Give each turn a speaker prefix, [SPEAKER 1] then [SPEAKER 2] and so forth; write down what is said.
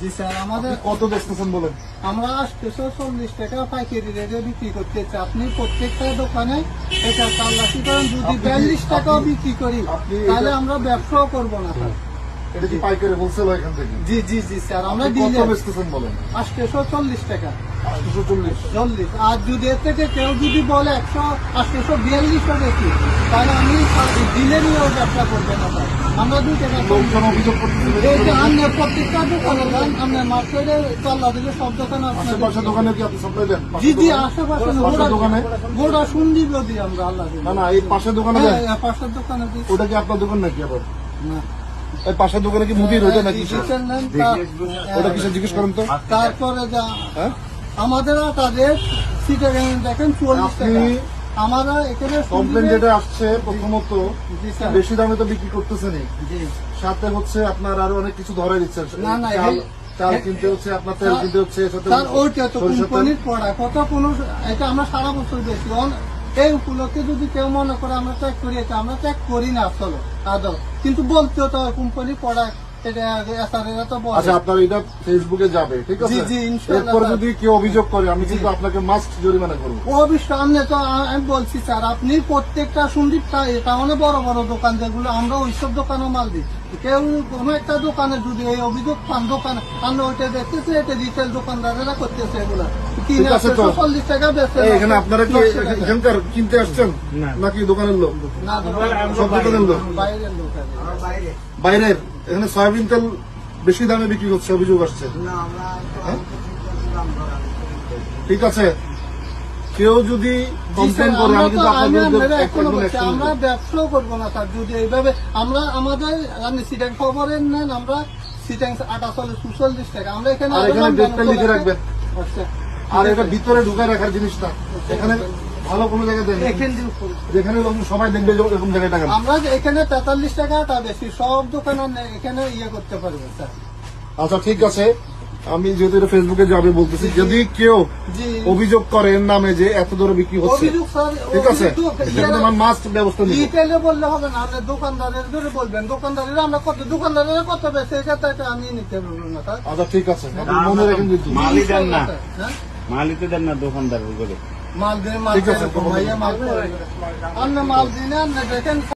[SPEAKER 1] জি sir আমাদের
[SPEAKER 2] কত বেচতেছেন বলেন?
[SPEAKER 1] আমরা আটশো চল্লিশ টাকা পাইকারি রেটে বিক্রি করতেছি আপনি প্রত্যেকটা দোকানে এটা চাল্লাশি করেন। যদি বিয়াল্লিশ টাকাও বিক্রি করি তাহলে আমরা ব্যবসাও করব না। স্যার
[SPEAKER 2] এটা কি পাইকারি হোলসেল এখান থেকে?
[SPEAKER 1] জি জি জি স্যার আমরা
[SPEAKER 2] আপনি কত
[SPEAKER 1] দিলে
[SPEAKER 2] বেচতেছেন বলেন?
[SPEAKER 1] আটশো চল্লিশ টাকা।
[SPEAKER 2] আটশো চল্লিশ।
[SPEAKER 1] চল্লিশ। আর যদি এর থেকে কেউ যদি বলে একশো আটশো বিয়াল্লিশও বেশি তাহলে আমি দিলে নিয়েও ব্যবসা না আমরা দুই টাকা
[SPEAKER 2] লোকজন অভিযোগ করতেছে
[SPEAKER 1] এই যে আপনি প্রত্যেকটা আপনার মার্কেটে চাল্লা দিলে সব দোকানে আপনার
[SPEAKER 2] আশেপাশে দোকানে কি আপনি সাপ্লাই দেন?
[SPEAKER 1] জি জি আশেপাশে
[SPEAKER 2] দোকানে?
[SPEAKER 1] গোড়া শুনলি যদি আমরা আল্লাহ
[SPEAKER 2] না না এই পাশের দোকানে
[SPEAKER 1] হ্যাঁ, হ্যাঁ, পাশের দোকানে দিই।
[SPEAKER 2] ওটা কি আপনার দোকান নাকি আবার?
[SPEAKER 1] না।
[SPEAKER 2] এই পাশের দোকানে কি মুদির ওটা নাকি? ওটা কিসে জিজ্ঞেস করেন তো?
[SPEAKER 1] তারপরে যা
[SPEAKER 2] হ্যাঁ?
[SPEAKER 1] আমাদের তাদের সিটে দেখেন চুয়াল্লিশ টাকা। আমরা এখানে
[SPEAKER 2] কমপ্লেন যেটা আসছে প্রথমত বেশি দামে তো বিক্রি করতেছেনই
[SPEAKER 1] জি।
[SPEAKER 2] সাথে হচ্ছে আপনার আরও অনেক কিছু ধরে দিচ্ছেন।
[SPEAKER 1] না, না,
[SPEAKER 2] চাল কিনতে হচ্ছে আপনার তেল কিনতে হচ্ছে এর সাথে
[SPEAKER 1] স্যার ওইটা তো কোম্পানির প্রোডাক্ট কত কোনো এটা আমরা সারা বছর বেশি। এই উপলক্ষে যদি কেউ মনে করে আমরা চেক করি এটা আমরা চেক করি না আসলে আদৌ। কিন্তু বলতেও তো কোম্পানির প্রোডাক্ট
[SPEAKER 2] আচ্ছা আপনার এটা ফেসবুকে যাবে ঠিক আছে?
[SPEAKER 1] জি, জি, ইনশাআল্লাহ,
[SPEAKER 2] এরপরে
[SPEAKER 1] স্যার।
[SPEAKER 2] যদি কেউ অভিযোগ করে আমি কিন্তু আপনাকে মাস্ট জরিমানা করব।
[SPEAKER 1] ও সামনে তো আমি বলছি স্যার আপনি প্রত্যেকটা এটা বড় বড় দোকান যেগুলো আমরা ওইসব দোকানও মাল দিই। কেউ কোনো একটা দোকানে যদি এই অভিযোগ পান দোকানে আমরা ওইটা দেখতেছি এটা রিটেল দোকানদারেরা করতেছে এগুলো।
[SPEAKER 2] ঠিক আছে তো।
[SPEAKER 1] একশো চল্লিশ টাকা বেচে
[SPEAKER 2] এই, এখানে আপনারা কি এখানকার কিনতে আসছেন? নাকি দোকানের লোক? সব দোকানের লোক?
[SPEAKER 1] বাইরের লোক আর কি।
[SPEAKER 2] বাইরের? এখানে সয়াবিন তেল বেশি দামে বিক্রি হচ্ছে অভিযোগ আসছে। হ্যাঁ? ঠিক আছে। কেউ যদি কমপ্লেন করে
[SPEAKER 1] আমরা
[SPEAKER 2] আমি কিন্তু
[SPEAKER 1] আমি ব্যবসাও করব না স্যার। যদি এইভাবে আমরা আমাদের আপনি সিটেন খবরের নেন আমরা সিটেন আটা চলে সুচল্লিশ টাকা। আমরা এখানে
[SPEAKER 2] লিখে রাখবেন।
[SPEAKER 1] আচ্ছা।
[SPEAKER 2] আর এটা ভিতরে ঢুকায় রাখার জিনিসটা এখানে ভালো কোনো দেন
[SPEAKER 1] উপরে।
[SPEAKER 2] যেখানে লোক সবাই দেখবে এরকম জায়গায় টাকা
[SPEAKER 1] আমরা এখানে তেতাল্লিশ টাকাটা বেশি সব দোকানে এখানে ইয়ে করতে পারবে স্যার
[SPEAKER 2] আচ্ছা ঠিক আছে আমি যেহেতু এটা ফেসবুকে যাবে বলতেছি যদি কেউ অভিযোগ করে এর নামে যে এত দরে বিক্রি হচ্ছে ঠিক আছে মাস্ট ব্যবস্থা
[SPEAKER 1] বললে হবে না আপনি দোকানদারের ধরে বলবেন দোকানদারেরা আমরা কত দোকানদারেরা কত বেশি এটা আমি নিতে পারব না
[SPEAKER 2] আচ্ছা ঠিক আছে মনে রাখেন কিন্তু
[SPEAKER 3] মালই দেন না
[SPEAKER 1] হ্যাঁ?
[SPEAKER 3] মালিতে দেন না দোকানদার করে
[SPEAKER 1] মাল দিয়ে মাল কমাইয়া মাল। আপনি মাল দিন আপনি দেখেন